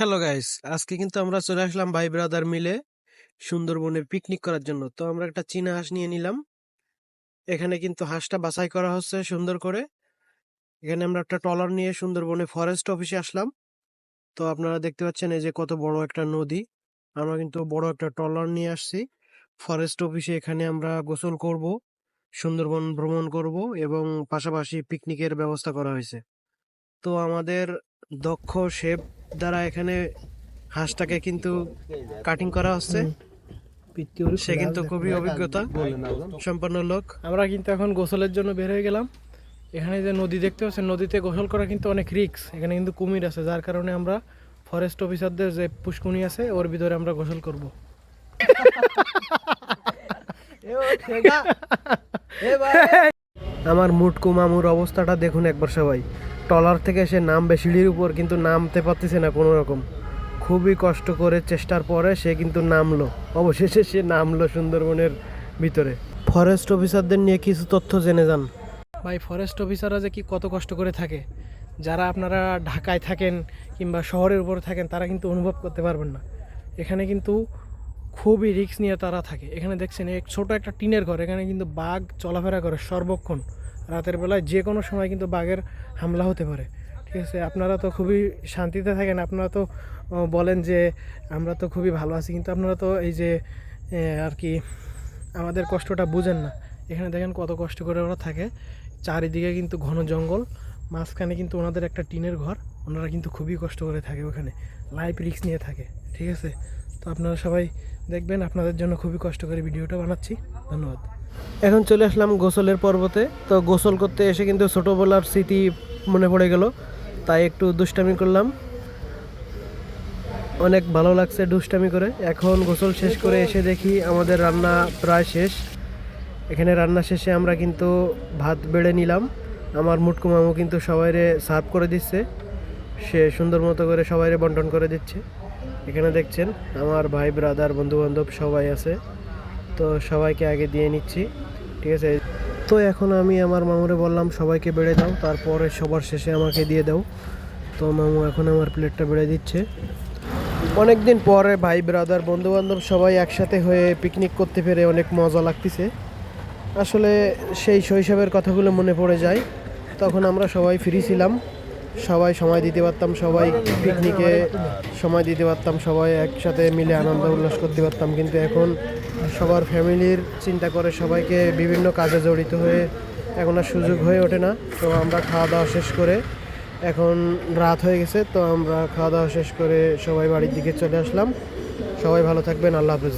Hello guys আজকে কিন্তু আমরা চলে আসলাম ভাই ব্রাদার মিলে সুন্দরবনে পিকনিক করার জন্য। তো আমরা একটা চীনা হাঁস নিয়ে নিলাম। এখানে কিন্তু হাঁসটা বাছাই করা হচ্ছে সুন্দর করে। এখানে আমরা একটা ট্রলার নিয়ে সুন্দরবনে ফরেস্ট অফিসে আসলাম। তো আপনারা দেখতে পাচ্ছেন এই যে কত বড় একটা নদী। আমরা কিন্তু বড় একটা ট্রলার নিয়ে আসছি। ফরেস্ট অফিসে এখানে আমরা গোসল করব, সুন্দরবন ভ্রমণ করব এবং পাশাপাশি পিকনিকের ব্যবস্থা করা হয়েছে। তো আমাদের দক্ষ শেপ দ্বারা এখানে হাঁসটাকে কিন্তু কাটিং করা হচ্ছে। সে কিন্তু খুবই অভিজ্ঞতা। সম্পন্ন লোক। আমরা কিন্তু এখন গোসলের জন্য বের হয়ে গেলাম। এখানে যে নদী দেখতে পাচ্ছেন নদীতে গোসল করা কিন্তু অনেক রিক্স এখানে কিন্তু কুমির আছে যার কারণে আমরা ফরেস্ট অফিসারদের যে পুষ্কুনি আছে ওর ভিতরে আমরা গোসল করব। আমার মুটকু মামুর অবস্থাটা দেখুন একবার সবাই। টলার থেকে সে নামবে সিঁড়ির উপর, কিন্তু নামতে পারতেছে না কোনো রকম। খুবই কষ্ট করে চেষ্টার পরে সে কিন্তু নামলো। অবশেষে সে নামলো সুন্দরবনের ভিতরে। ফরেস্ট অফিসারদের নিয়ে কিছু তথ্য জেনে যান। ভাই, ফরেস্ট অফিসাররা যে কি কত কষ্ট করে থাকে। যারা আপনারা ঢাকায় থাকেন কিংবা শহরের উপরে থাকেন, তারা কিন্তু অনুভব করতে পারবেন না। এখানে কিন্তু খুবই রিস্ক নিয়ে তারা থাকে। এখানে দেখছেন এক ছোট একটা টিনের ঘর, এখানে কিন্তু বাঘ চলাফেরা করে সর্বক্ষণ। রাতের বেলায় যে কোনো সময় কিন্তু বাঘের হামলা হতে পারে। ঠিক আছে, আপনারা তো খুবই শান্তিতে থাকেন, আপনারা তো বলেন যে আমরা তো খুবই ভালো আছি, কিন্তু আপনারা তো এই যে আর কি, আমাদের কষ্টটা বুঝেন না। এখানে দেখেন কত কষ্ট করে ওরা থাকে। চারিদিকে কিন্তু ঘন জঙ্গল, মাঝখানে কিন্তু ওনাদের একটা টিনের ঘর, ওনারা কিন্তু খুবই কষ্ট করে থাকে ওখানে। লাইফ রিস্ক নিয়ে থাকে, ঠিক আছে? তো আপনারা সবাই দেখবেন, আপনাদের জন্য খুবই কষ্ট করে ভিডিওটা বানাচ্ছি। ধন্যবাদ। এখন চলে আসলাম গোসলের পর্বতে। তো গোসল করতে এসে কিন্তু ছোটোবেলার স্মৃতি মনে পড়ে গেল। তাই একটু দুষ্টামি করলাম। অনেক ভালো লাগছে দুষ্টামি করে। এখন গোসল শেষ করে এসে দেখি আমাদের রান্না প্রায় শেষ। এখানে রান্না শেষে আমরা কিন্তু ভাত বেড়ে নিলাম। আমার মুটকু মামু কিন্তু সবাইরে সার্ভ করে দিচ্ছে। সে সুন্দর মতো করে সবাইরে বন্টন করে দিচ্ছে। এখানে দেখছেন আমার ভাই ব্রাদার বন্ধু বান্ধব সবাই আছে। তো সবাইকে আগে দিয়ে নিচ্ছি, ঠিক আছে? তো এখন আমি আমার মামুরে বললাম, সবাইকে বেড়ে দাও, তারপরে সবার শেষে আমাকে দিয়ে দাও। তো মামু এখন আমার প্লেটটা বেড়ে দিচ্ছে। অনেক দিন পরে ভাই ব্রাদার বন্ধু বান্ধব সবাই একসাথে হয়ে পিকনিক করতে পেরে অনেক মজা লাগতেছে। আসলে সেই শৈশবের কথাগুলো মনে পড়ে যায়। তখন আমরা সবাই ফ্রি ছিলাম। সবাই সময় দিতে পারতাম, সবাই পিকনিকে সময় দিতে পারতাম, সবাই একসাথে মিলে আনন্দ উল্লাস করতে পারতাম। কিন্তু এখন সবার ফ্যামিলির চিন্তা করে সবাইকে বিভিন্ন কাজে জড়িত হয়ে এখন আর সুযোগ হয়ে ওঠে না। তো আমরা খাওয়া দাওয়া শেষ করে এখন রাত হয়ে গেছে, তো আমরা খাওয়া দাওয়া শেষ করে সবাই বাড়ির দিকে চলে আসলাম। সবাই ভালো থাকবেন, আল্লাহ হাফেজ।